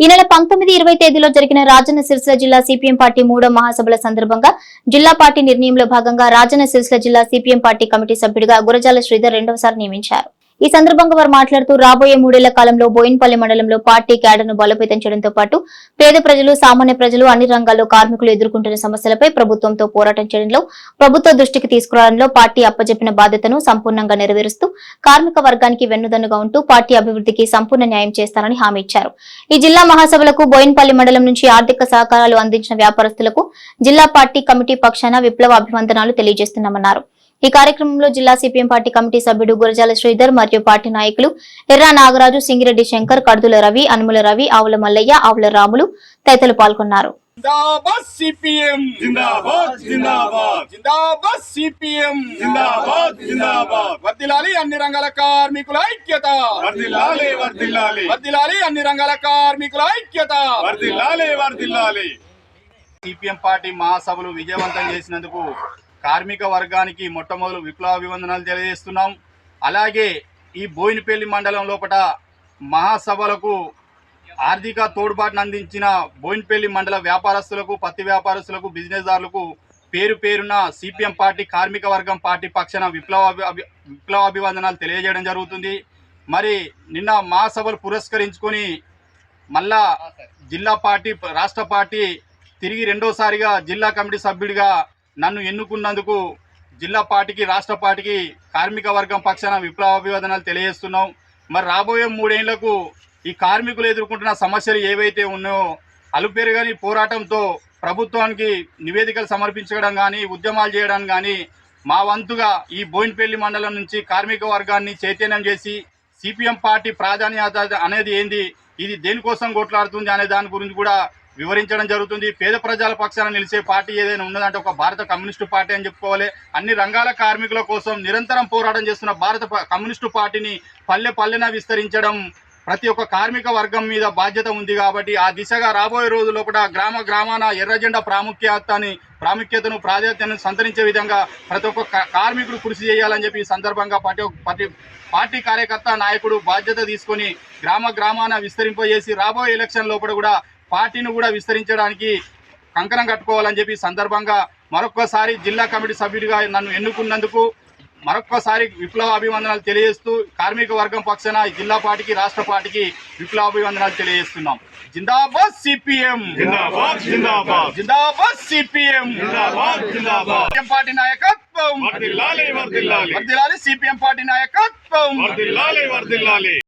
ఈ నెల పంతొమ్మిది ఇరవై తేదీలో జరిగిన రాజన్న సిరిసిల్ల జిల్లా సిపిఎం పార్టీ మూడో మహాసభల సందర్భంగా జిల్లా పార్టీ నిర్ణయంలో భాగంగా రాజన్న సిరిసిల్ల జిల్లా సిపిఎం పార్టీ కమిటీ సభ్యుడిగా గురజాల శ్రీధర్ రెండవసారి నియమించారు. ఈ సందర్భంగా వారు మాట్లాడుతూ రాబోయే మూడేళ్ళ కాలంలో బోయిన్పల్లి మండలంలో పార్టీ క్యాడర్ను బలోపేతం చేయడంతో పాటు పేద ప్రజలు సామాన్య ప్రజలు అన్ని రంగాల్లో కార్మికులు ఎదుర్కొంటున్న సమస్యలపై ప్రభుత్వంతో పోరాటం చేయడంలో ప్రభుత్వ దృష్టికి తీసుకురావడంలో పార్టీ అప్పజెప్పిన బాధ్యతను సంపూర్ణంగా నెరవేరుస్తూ కార్మిక వర్గానికి వెన్నుదన్నుగా ఉంటూ పార్టీ అభివృద్ధికి సంపూర్ణ న్యాయం చేస్తానని హామీ ఇచ్చారు. ఈ జిల్లా మహాసభలకు బోయిన్పల్లి మండలం నుంచి ఆర్థిక సహకారాలు అందించిన వ్యాపారస్తులకు జిల్లా పార్టీ కమిటీ పక్షాన విప్లవ అభివందనాలు తెలియజేస్తున్నామన్నారు. ఈ కార్యక్రమంలో జిల్లా సిపిఎం పార్టీ కమిటీ సభ్యుడు గురజాల శ్రీధర్ మరియు పార్టీ నాయకులు ఎర్రా నాగరాజు సింగిరెడ్డి శంకర్ కడుదుల రవి అనుముల రవి ఆవుల మల్లయ్య ఆవుల రాములు తదితరులు పాల్గొన్నారు. జిందాబాద్ సిపిఎం. జిందాబాద్ జిందాబాద్. జిందాబాద్ సిపిఎం. జిందాబాద్ జిందాబాద్. వర్దిలాలి అన్ని రంగాల కార్మికుల ఐక్యత. వర్దిలాలి అన్ని రంగాల కార్మికుల ఐక్యత. సిపిఎం పార్టీ మహాసభలు విజయవంతం చేసినందుకు కార్మిక వర్గానికి మొట్టమొదలు విప్లవ అభివందనాలు తెలియజేస్తున్నాం. అలాగే ఈ బోయినపల్లి మండలం లోపల మహాసభలకు ఆర్థిక తోడ్పాటును అందించిన బోయినపల్లి మండల వ్యాపారస్తులకు పత్తి వ్యాపారస్తులకు బిజినెస్దారులకు పేరు పేరున సిపిఎం పార్టీ కార్మిక వర్గం పార్టీ పక్షాన విప్లవ అభి- అభి- విప్లవ అభివందనాలు తెలియజేయడం జరుగుతుంది. మరి నిన్న మహాసభలు పురస్కరించుకొని మళ్ళా జిల్లా పార్టీ రాష్ట్ర పార్టీ తిరిగి రెండోసారిగా జిల్లా కమిటీ సభ్యుడిగా నన్ను ఎన్నుకున్నందుకు జిల్లా పార్టీకి రాష్ట్ర పార్టీకి కార్మిక వర్గం పక్షాన విప్లవ అభివాదనాలు తెలియజేస్తున్నాం. మరి రాబోయే మూడేళ్ళకు ఈ కార్మికులు ఎదుర్కొంటున్న సమస్యలు ఏవైతే ఉన్నాయో అలుపెరుగని పోరాటంతో ప్రభుత్వానికి నివేదికలు సమర్పించడం కానీ ఉద్యమాలు చేయడం కానీ మా వంతుగా ఈ బోయినపల్లి మండలం నుంచి కార్మిక వర్గాన్ని చైతన్యం చేసి సిపిఎం పార్టీ ప్రాధాన్యత అనేది ఏంది ఇది దేనికోసం కొట్లాడుతుంది అనే దాని గురించి కూడా వివరించడం జరుగుతుంది. పేద ప్రజల పక్షాన నిలిచే పార్టీ ఏదైనా ఉన్నదంటే ఒక భారత కమ్యూనిస్టు పార్టీ అని చెప్పుకోవాలి. అన్ని రంగాల కార్మికుల కోసం నిరంతరం పోరాటం చేస్తున్న భారత కమ్యూనిస్టు పార్టీని పల్లె పల్లెన విస్తరించడం ప్రతి ఒక్క కార్మిక వర్గం మీద బాధ్యత ఉంది కాబట్టి ఆ దిశగా రాబోయే రోజు కూడా గ్రామ గ్రామాన ఎర్రజెండా ప్రాముఖ్యతని ప్రాముఖ్యతను ప్రాధాన్యతను సంతరించే విధంగా ప్రతి ఒక్క కార్మికుడు కృషి చేయాలని చెప్పి ఈ సందర్భంగా ప్రతి ఒక్క పార్టీ పార్టీ కార్యకర్త నాయకుడు బాధ్యత తీసుకొని గ్రామ గ్రామాన విస్తరింపజేసి రాబోయే ఎలక్షన్ లోపల కూడా పార్టీని కూడా విస్తరించడానికి కంకణం కట్టుకోవాలని చెప్పి సందర్భంగా మరొక్కసారి జిల్లా కమిటీ సభ్యుడిగా నన్ను ఎన్నుకున్నందుకు మరొక్కసారి విప్లవ అభివందనాలు తెలియజేస్తూ కార్మిక వర్గం పక్షాన జిల్లా పార్టీకి రాష్ట్ర పార్టీకి విప్లవ అభివందనాలు తెలియజేస్తున్నాం. జిందాబాద్ సిపిఎం. జిందాబాద్ జిందాబాద్. జిందాబాద్ సిపిఎం. జిందాబాద్ పార్టీ నాయకత్వం. వర్దిల్లాలి వర్దిల్లాలి. వర్దిలాలి సిపిఎం పార్టీ నాయకత్వం. వర్దిల్లాలి వర్దిల్లాలి.